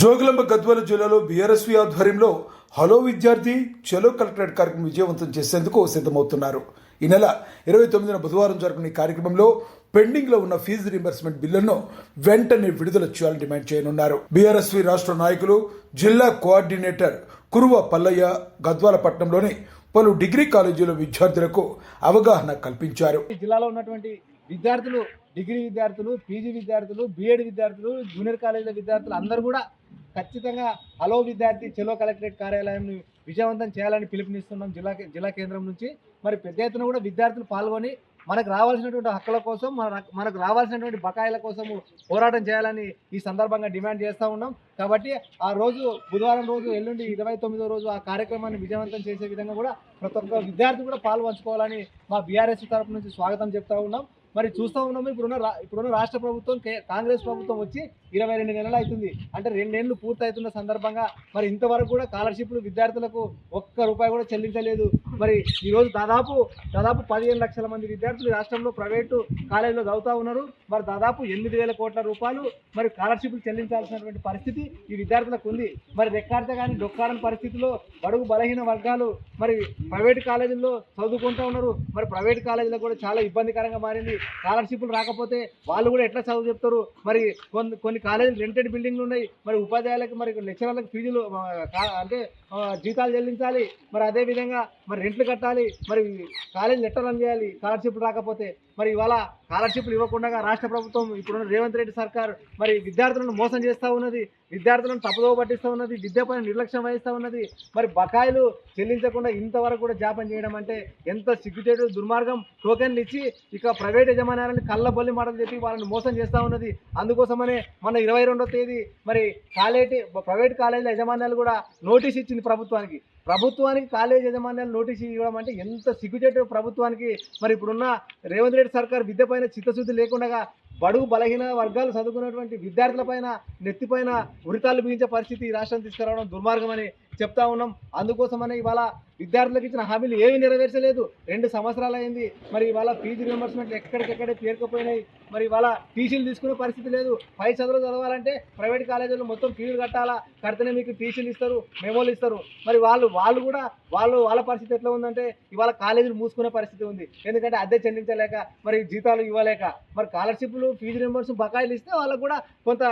జోగులంబ గద్వాల జిల్లాలో బీఆర్ఎస్వి ఆధ్వర్యంలో హలో విద్యార్థి చలో కలెక్టరేట్ కార్యక్రమం విజయవంతం చేసేందుకు సిద్ధమవుతున్నారు. ఈ నెల ఇరవై తొమ్మిదిన బుధవారం జరుగుతున్న ఈ కార్యక్రమంలో పెండింగ్లో ఉన్న ఫీజు రీంబర్స్మెంట్ బిల్లును వెంటనే విడుదల చేయాలని డిమాండ్ చేయనున్నారు. బీఆర్ఎస్వి రాష్ట్ర నాయకులు జిల్లా కోఆర్డినేటర్ కురువ పల్లయ్య గద్వాల పట్టణంలోని పలు డిగ్రీ కాలేజీల విద్యార్థులకు అవగాహన కల్పించారు. ఈ జిల్లాలో ఉన్నటువంటి విద్యార్థులు డిగ్రీ విద్యార్థులు పీజీ విద్యార్థులు బీఎడ్ విద్యార్థులు జూనియర్ కాలేజీల విద్యార్థులు అందరూ కూడా ఖచ్చితంగా హలో విద్యార్థి చెలో కలెక్టరేట్ కార్యాలయాన్ని విజయవంతం చేయాలని పిలుపునిస్తున్నాం జిల్లా జిల్లా కేంద్రం నుంచి. మరి పెద్ద ఎత్తున కూడా విద్యార్థులు పాల్గొని మనకు రావాల్సినటువంటి హక్కుల కోసం మన మనకు రావాల్సినటువంటి బకాయిల కోసం పోరాటం చేయాలని ఈ సందర్భంగా డిమాండ్ చేస్తూ ఉన్నాం. కాబట్టి ఆ రోజు బుధవారం రోజు ఎల్లుండి ఇరవై తొమ్మిదో రోజు ఆ కార్యక్రమాన్ని విజయవంతం చేసే విధంగా కూడా ప్రతి ఒక్క విద్యార్థి కూడా పాల్పంచుకోవాలని మా బీఆర్ఎస్ తరపు నుంచి స్వాగతం చెప్తా ఉన్నాం. మరి చూస్తూ ఉన్నాము ఇప్పుడున్న ఇప్పుడున్న రాష్ట్ర ప్రభుత్వం కే- కాంగ్రెస్ ప్రభుత్వం వచ్చి ఇరవై రెండు నెలలు అవుతుంది. అంటే రెండేళ్ళు పూర్తి అవుతున్న సందర్భంగా మరి ఇంతవరకు కూడా స్కాలర్షిప్లు విద్యార్థులకు ఒక్క రూపాయి కూడా చెల్లించలేదు. మరి ఈరోజు దాదాపు దాదాపు పదిహేను లక్షల మంది విద్యార్థులు ఈ రాష్ట్రంలో ప్రైవేటు కాలేజీలో చదువుతూ ఉన్నారు. మరి దాదాపు ఎనిమిది వేల కోట్ల రూపాయలు మరి స్కాలర్షిప్లు చెల్లించాల్సినటువంటి పరిస్థితి ఈ విద్యార్థులకు ఉంది. మరి రెక్కాడితే కానీ డొక్కాడని పరిస్థితిలో బడుగు బలహీన వర్గాలు మరి ప్రైవేట్ కాలేజీల్లో చదువుకుంటూ ఉన్నారు. మరి ప్రైవేట్ కాలేజీలో కూడా చాలా ఇబ్బందికరంగా మారింది. స్కాలర్షిప్లు రాకపోతే వాళ్ళు కూడా ఎట్లా చదువు చెప్తారు? మరి కొన్ని కొన్ని కాలేజీలు రెంటెడ్ బిల్డింగ్లు ఉన్నాయి. మరి ఉపాధ్యాయులకు మరి లెక్చరర్లకు ఫీజులు అంటే జీతాలు చెల్లించాలి. మరి అదే విధంగా మరి రెంట్లు కట్టాలి మరి కాలేజీ లెటర్ రన్ చేయాలి స్కాలర్షిప్ రాకపోతే మరి ఇవాళ స్కాలర్షిప్లు ఇవ్వకుండా రాష్ట్ర ప్రభుత్వం ఇప్పుడున్న రేవంత్ రెడ్డి సర్కార్ మరి విద్యార్థులను మోసం చేస్తూ ఉన్నది. విద్యార్థులను తప్పుదో పట్టిస్తూ ఉన్నది విద్యపైన నిర్లక్ష్యం వహిస్తూ ఉన్నది. మరి బకాయిలు చెల్లించకుండా ఇంతవరకు కూడా జాపం చేయడం అంటే ఎంత సిగ్గుచేటు దుర్మార్గం. టోకెన్లు ఇచ్చి ఇక ప్రైవేట్ యజమానాలను కళ్ళబొల్లి మాటలు చెప్పి వాళ్ళని మోసం చేస్తూ ఉన్నది. అందుకోసమనే మన ఇరవై రెండో తేదీ మరి కాలేజీ ప్రైవేట్ కాలేజీల యజమాన్యాలు కూడా నోటీస్ ఇచ్చింది ప్రభుత్వానికి. ప్రభుత్వానికి కాలేజ్ యజమాన్యాలు నోటీస్ ఇవ్వడం అంటే ఎంత సిగ్గుచేటు ప్రభుత్వానికి. మరి ఇప్పుడున్న రేవంత్ రెడ్డి సర్కార్ విద్య పైన చిత్తశుద్ధి లేకుండా బడుగు బలహీన వర్గాలు చదువుకున్నటువంటి విద్యార్థులపైన నెత్తిపైన ఉరితాలు బిగించే పరిస్థితి ఈ రాష్ట్రం తీసుకురావడం దుర్మార్గమని చెప్తా ఉన్నాం. అందుకోసమనే ఇవాళ విద్యార్థులకు ఇచ్చిన హామీలు ఏమి నెరవేర్చలేదు. రెండు సంవత్సరాలు అయింది. మరి ఇవాళ ఫీజు రియంబర్స్మెంట్ ఎక్కడికెక్కడే పేరుకుపోయినాయి. మరి ఇవాళ టీసీలు తీసుకునే పరిస్థితి లేదు. పై చదువులు చదవాలంటే ప్రైవేట్ కాలేజీలు మొత్తం ఫీజులు కట్టాలా? కడితేనే మీకు టీసీలు ఇస్తారు మెమోలు ఇస్తారు. మరి వాళ్ళు వాళ్ళు కూడా వాళ్ళు వాళ్ళ పరిస్థితి ఎట్లా ఉందంటే ఇవాళ కాలేజీలు మూసుకునే పరిస్థితి ఉంది. ఎందుకంటే అద్దె చెల్లించలేక మరి జీతాలు ఇవ్వలేక. మరి స్కాలర్షిప్లు ఫీజు రియంబర్స్ బకాయిలు ఇస్తే వాళ్ళకు కూడా కొంత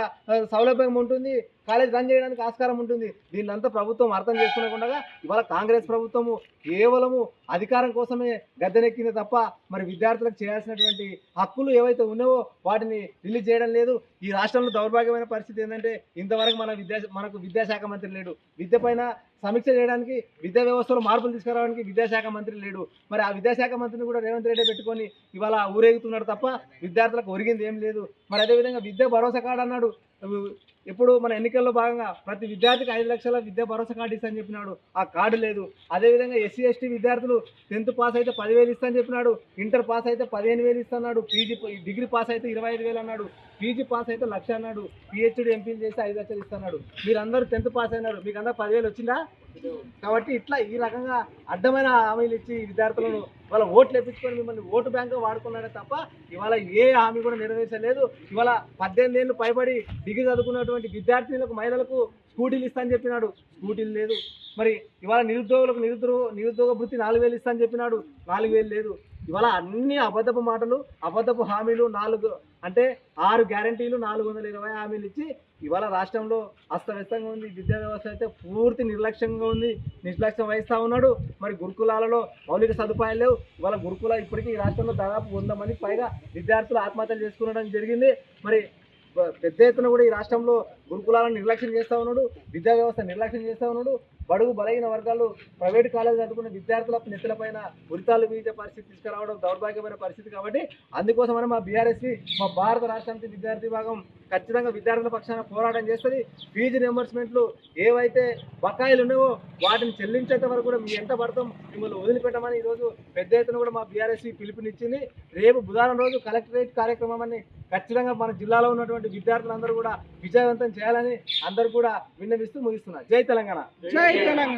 సౌలభ్యం ఉంటుంది. కాలేజ్ రన్ చేయడానికి ఆస్కారం ఉంటుంది. దీన్ని అంతా ప్రభుత్వం అర్థం చేసుకునకుండా ఇవాళ కాంగ్రెస్ ప్రభుత్వము కేవలము అధికారం కోసమే గద్దెనెక్కింది తప్ప మరి విద్యార్థులకు చేయాల్సినటువంటి హక్కులు ఏవైతే ఉన్నావో వాటిని రిలీజ్ చేయడం లేదు. ఈ రాష్ట్రంలో దౌర్భాగ్యమైన పరిస్థితి ఏంటంటే ఇంతవరకు మన విద్యా మనకు విద్యాశాఖ మంత్రి లేడు. విద్యపైన సమీక్ష చేయడానికి విద్యా వ్యవస్థలో మార్పులు తీసుకురావడానికి విద్యాశాఖ మంత్రి లేడు. మరి ఆ విద్యాశాఖ మంత్రిని కూడా రేవంత్ రెడ్డి పెట్టుకొని ఇవాళ ఊరేగుతున్నాడు తప్ప విద్యార్థులకు ఒరిగింది ఏం లేదు. మరి అదేవిధంగా విద్య భరోసా కాడన్నాడు అన్నాడు. ఇప్పుడు మన ఎన్నికల్లో భాగంగా ప్రతి విద్యార్థికి ఐదు లక్షల విద్యా భరోసా కార్డు ఇస్తాను చెప్పినాడు. ఆ కార్డు లేదు. అదేవిధంగా ఎస్సీ ఎస్టీ విద్యార్థులు టెన్త్ పాస్ అయితే పదివేలు ఇస్తాను చెప్పినాడు. ఇంటర్ పాస్ అయితే పదిహేను వేలు ఇస్తున్నాడు పీజీ డిగ్రీ పాస్ అయితే ఇరవై ఐదు వేలు అన్నాడు. పీజీ పాస్ అయితే లక్ష అన్నాడు. పిహెచ్డి ఎంపీలు చేస్తే ఐదు లక్షలు ఇస్తున్నాడు మీరందరూ టెన్త్ పాస్ అయినారు. మీకు అందరూ పదివేలు వచ్చిందా? కాబట్టి ఇట్లా ఈ రకంగా అడ్డమైన హామీలు ఇచ్చి విద్యార్థులను వాళ్ళ ఓట్లు ఎప్పించుకొని మిమ్మల్ని ఓటు బ్యాంక్గా వాడుకున్నాడే తప్ప ఇవాళ ఏ హామీ కూడా నెరవేర్చలేదు. ఇవాళ పద్దెనిమిది ఏళ్ళు పైబడి డిగ్రీ చదువుకున్నటువంటి విద్యార్థినులకు మహిళలకు స్కూటీలు ఇస్తా అని చెప్పినాడు. స్కూటీలు లేదు. మరి ఇవాళ నిరుద్యోగులకు నిరుద్యోగ నిరుద్యోగ వృత్తి నాలుగు వేలు ఇస్తా అని చెప్పినాడు. నాలుగు వేలు లేదు. ఇవాళ అన్ని అబద్ధపు మాటలు అబద్ధపు హామీలు నాలుగు అంటే ఆరు గ్యారంటీలు నాలుగు వందల ఇరవై హామీలు ఇచ్చి ఇవాళ రాష్ట్రంలో అస్తవ్యస్తంగా ఉంది. విద్యా వ్యవస్థ అయితే పూర్తి నిర్లక్ష్యంగా ఉంది. నిర్లక్ష్యం వహిస్తూ ఉన్నాడు. మరి గురుకులాలలో మౌలిక సదుపాయాలు లేవు. ఇవాళ గురుకుల ఇప్పటికీ ఈ రాష్ట్రంలో దాదాపు వంద మందికి పైగా విద్యార్థులు ఆత్మహత్యలు చేసుకునడం జరిగింది. మరి పెద్ద ఎత్తున కూడా ఈ రాష్ట్రంలో గురుకులాలను నిర్లక్ష్యం చేస్తూ ఉన్నాడు విద్యా వ్యవస్థ నిర్లక్ష్యం చేస్తూ ఉన్నాడు. బడుగు బలహీన వర్గాలు ప్రైవేట్ కాలేజీ చదువుకున్న విద్యార్థుల నెత్తులపైన ఉరితాలు వీచే పరిస్థితి తీసుకురావడం దౌర్భాగ్యమైన పరిస్థితి కాబట్టి అందుకోసమని మా బీఆర్ఎస్పీ మా భారత రాష్ట్రానికి విద్యార్థి విభాగం ఖచ్చితంగా విద్యార్థుల పక్షాన పోరాటం చేస్తుంది. ఫీజు రియంబర్స్మెంట్లు ఏవైతే బకాయిలు ఉన్నాయో వాటిని చెల్లించేంత వరకు కూడా మీ ఎంట పడతాం మిమ్మల్ని వదిలిపెట్టమని ఈరోజు పెద్ద ఎత్తున కూడా మా బీఆర్ఎస్సీ పిలుపునిచ్చింది. రేపు బుధవారం రోజు కలెక్టరేట్ కార్యక్రమాన్ని ఖచ్చితంగా మన జిల్లాలో ఉన్నటువంటి విద్యార్థులందరూ కూడా విజయవంతం చేయాలని అందరూ కూడా విన్నవిస్తూ ముగిస్తున్నారు జై తెలంగాణ. జై తెలంగాణ.